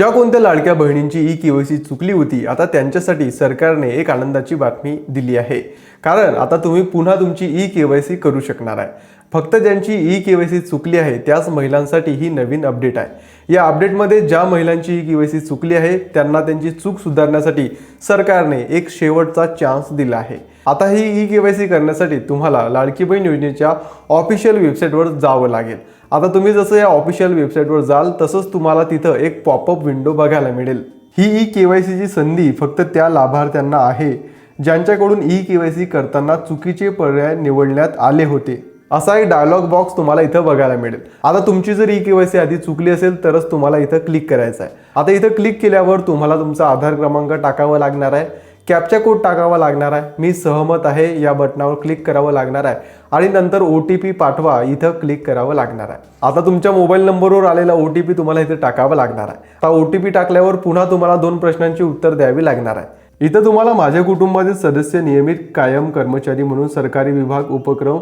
ज्या कोणत्या लाडक्या बहिणींची ई केवायसी चुकली होती आता त्यांच्यासाठी सरकारने एक आनंदाची बातमी दिली आहे. कारण आता तुम्ही पुन्हा तुमची ई केवायसी करू शकणार आहे. फक्त ज्यांची ई केवायसी चुकली आहे त्याच महिलांसाठी ही नवीन अपडेट आहे. या अपडेटमध्ये ज्या महिलांची ई केवायसी चुकली आहे त्यांना त्यांची चूक सुधारण्यासाठी सरकारने एक शेवटचा चान्स दिला आहे. आता ही ई के वाय सी करण्यासाठी तुम्हाला लाडकी बहीण योजनेच्या ऑफिशियल वेबसाईटवर जावं लागेल. आता तुम्ही जसं या ऑफिशियल वेबसाईटवर जाल तसंच तुम्हाला तिथं एक पॉपअप विंडो बघायला मिळेल. ही ई के वाय सीची संधी फक्त त्या लाभार्थ्यांना आहे ज्यांच्याकडून ई के वाय सी करताना चुकीचे पर्याय निवडण्यात आले होते. असा एक डायलॉग बॉक्स तुम्हाला इथं बघायला मिळेल. आता तुमची जर ई के वाय सी आधी चुकली असेल तरच तुम्हाला इथं क्लिक करायचं आहे. आता इथं क्लिक केल्यावर तुम्हाला तुमचा आधार क्रमांक टाकावा लागणार आहे. कॅपचा कोड टाकावा लागणार आहे. मी सहमत आहे या बटनावर क्लिक करावं लागणार आहे. आणि नंतर ओ टी पी पाठवा इथं क्लिक करावं लागणार आहे. आता तुमच्या मोबाईल नंबरवर आलेला ओ टी पी तुम्हाला इथे टाकावा लागणार आहे. आता ओ टी पी टाकल्यावर पुन्हा तुम्हाला दोन प्रश्नांची उत्तर द्यावी लागणार आहे. इथं तुम्हाला माझ्या कुटुंबातील सदस्य नियमित कायम कर्मचारी म्हणून सरकारी विभाग उपक्रम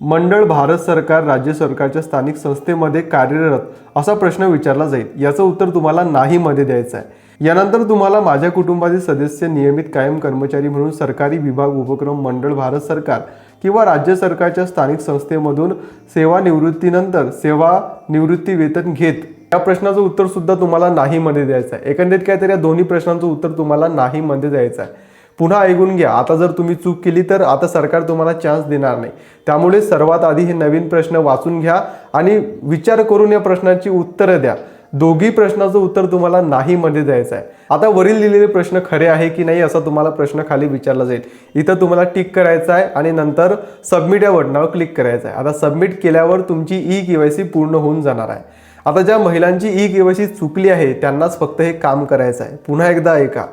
मंडळ भारत सरकार राज्य सरकारच्या स्थानिक संस्थेमध्ये कार्यरत असा प्रश्न विचारला जाईल. याचं उत्तर तुम्हाला नाही मध्ये द्यायचं आहे. यानंतर तुम्हाला माझ्या कुटुंबातील सदस्य नियमित कायम कर्मचारी म्हणून सरकारी विभाग उपक्रम मंडळ भारत सरकार किंवा राज्य सरकारच्या स्थानिक संस्थेमधून सेवानिवृत्तीनंतर सेवा निवृत्ती वेतन घेत. या प्रश्नाचं उत्तर सुद्धा तुम्हाला नाही मध्ये द्यायचं आहे. एकंदरीत काहीतरी या दोन्ही प्रश्नांचं उत्तर तुम्हाला नाही मध्ये द्यायचं आहे. पुन्हा ऐकून घ्या. आता जर तुम्ही चूक केली तर आता सरकार तुम्हाला चान्स देणार नाही. त्यामुळे सर्वात आधी हे नवीन प्रश्न वाचून घ्या आणि विचार करून या प्रश्नाची उत्तरं द्या. दोघी प्रश्नाचं उत्तर तुम्हाला नाही मध्ये द्यायचं आहे. आता वरील लिहिलेले प्रश्न खरे आहे की नाही असा तुम्हाला प्रश्न खाली विचारला जाईल. इथं तुम्हाला टिक करायचं आहे आणि नंतर सबमिट या बटनावर क्लिक करायचं आहे. आता सबमिट केल्यावर तुमची ई केवायसी पूर्ण होऊन जाणार आहे. आता ज्या महिलांची ई केवायसी चुकली आहे त्यांनाच फक्त हे काम करायचं आहे. पुन्हा एकदा ऐका.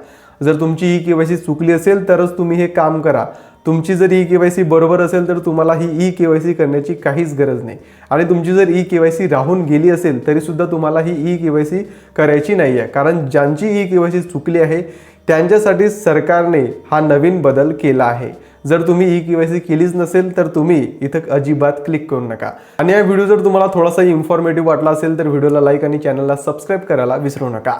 जर तुमची ई केवायसी चुकली असेल तरच तुम्ही हे काम करा. तुमची जर ई केवायसी बरोबर असेल तर तुम्हाला ही ई केवायसी करण्याची काहीच गरज नाही. आणि तुमची जर ई केवायसी राहून गेली असेल तरीसुद्धा तुम्हाला ही ई केवायसी करायची नाही आहे कारण ज्यांची ई केवायसी चुकली आहे त्यांच्यासाठी सरकारने हा नवीन बदल केला आहे. जर तुम्ही ई केवायसी केलीच नसेल तर तुम्ही इथं अजिबात क्लिक करू नका. आणि या व्हिडिओ जर तुम्हाला थोडासा इन्फॉर्मेटिव्ह वाटला असेल तर व्हिडिओला लाईक आणि चॅनलला सबस्क्राईब करायला विसरू नका.